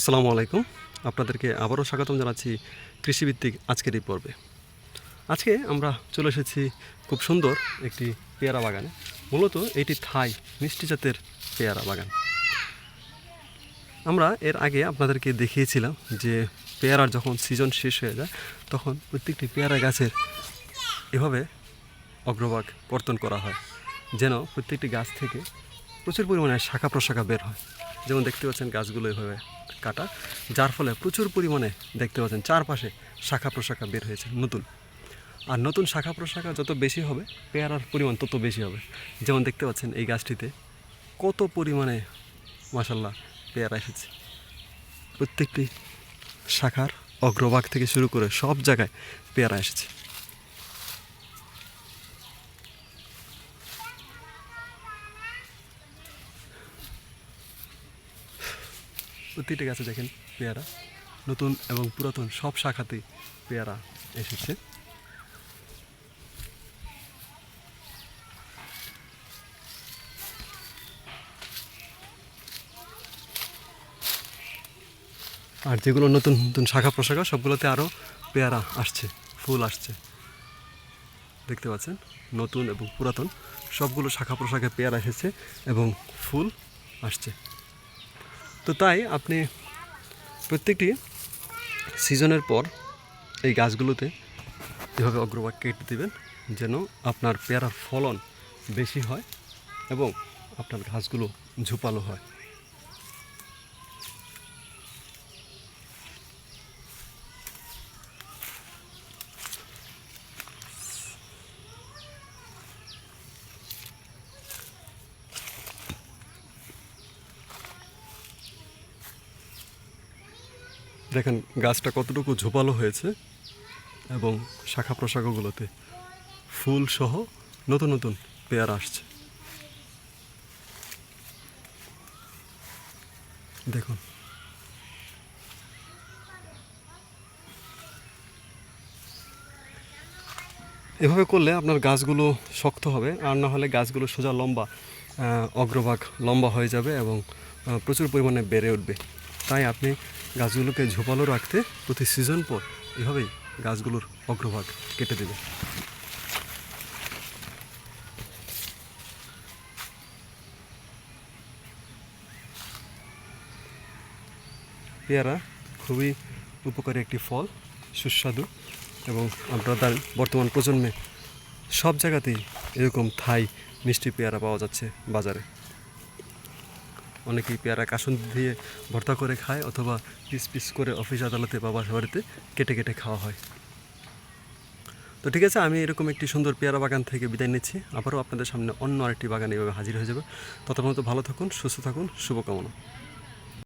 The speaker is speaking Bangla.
আসসালামু আলাইকুম। আপনাদেরকে আবারও স্বাগতম জানাচ্ছি কৃষিভিত্তিক আজকের এই পর্বে। আজকে আমরা চলে এসেছি খুব সুন্দর একটি পেয়ারা বাগানে। মূলত এটি থাই মিষ্টি জাতের পেয়ারা বাগান। আমরা এর আগে আপনাদেরকে দেখিয়েছিলাম যে পেয়ারার যখন সিজন শেষ হয়ে যায়, তখন প্রত্যেকটি পেয়ারা গাছের এভাবে অগ্রভাগ কর্তন করা হয়, যেন প্রত্যেকটি গাছ থেকে প্রচুর পরিমাণে শাখা প্রশাখা বের হয়। যেমন দেখতে পাচ্ছেন গাছগুলো এভাবে কাটা, যার ফলে প্রচুর পরিমাণে দেখতে পাচ্ছেন চারপাশে শাখা প্রশাখা বের হয়েছে, নতুন। আর নতুন শাখা প্রশাখা যত বেশি হবে, পেয়ারার পরিমাণ তত বেশি হবে। যেমন দেখতে পাচ্ছেন এই গাছটিতে কত পরিমাণে মাসাল্লাহ পেয়ারা এসেছে। প্রত্যেকটি শাখার অগ্রভাগ থেকে শুরু করে সব জায়গায় পেয়ারা এসেছে। প্রতিটি গাছে দেখেন পেয়ারা। নতুন এবং পুরাতন সব শাখাতেই পেয়ারা এসেছে। আর যেগুলো নতুন নতুন শাখা প্রশাখা, সবগুলোতে আরও পেয়ারা আসছে, ফুল আসছে। দেখতে পাচ্ছেন? নতুন এবং পুরাতন সবগুলো শাখা প্রশাখায় পেয়ারা এসেছে এবং ফুল আসছে। তো তাই আপনি প্রত্যেকটি সিজনের পর এই গাছগুলোতে এভাবে অগ্রভাগ কেটে দেবেন, যেন আপনার পেয়ারার ফলন বেশি হয় এবং আপনার ঘাসগুলো ঝুপালো হয়। দেখেন, গাছটা কতটুকু ঝোপালো হয়েছে এবং শাখা প্রশাখাগুলোতে ফুল সহ নতুন নতুন পেয়ার আসছে। দেখুন। এভাবে করলে আপনার গাছগুলো শক্ত হবে আর না হলে গাছগুলো সোজা লম্বা অগ্রভাগ লম্বা হয়ে যাবে এবং প্রচুর পরিমাণে বেড়ে উঠবে। তাই আপনি গাছগুলোকে ঝোপালো রাখতে প্রতি সিজন পর এভাবেই গাছগুলোর অগ্রভাগ কেটে দেবে পেয়ারা খুবই উপকারী একটি ফল, সুস্বাদু এবং আপনারা তার বর্তমান প্রজন্মে সব জায়গাতেই এরকম থাই মিষ্টি পেয়ারা পাওয়া যাচ্ছে বাজারে। অনেকেই পেয়ারা কাসুন দিয়ে ভর্তা করে খায় অথবা পিস পিস করে অফিস আদালতে বা বাসা বাড়িতে কেটে কেটে খাওয়া হয়। তো ঠিক আছে, আমি এরকম একটি সুন্দর পেয়ারা বাগান থেকে বিদায় নিচ্ছি। আবারও আপনাদের সামনে অন্য আরেকটি বাগান এভাবে হাজির হয়ে যাবে। ততক্ষণ তো ভালো থাকুন, সুস্থ থাকুন, শুভকামনা।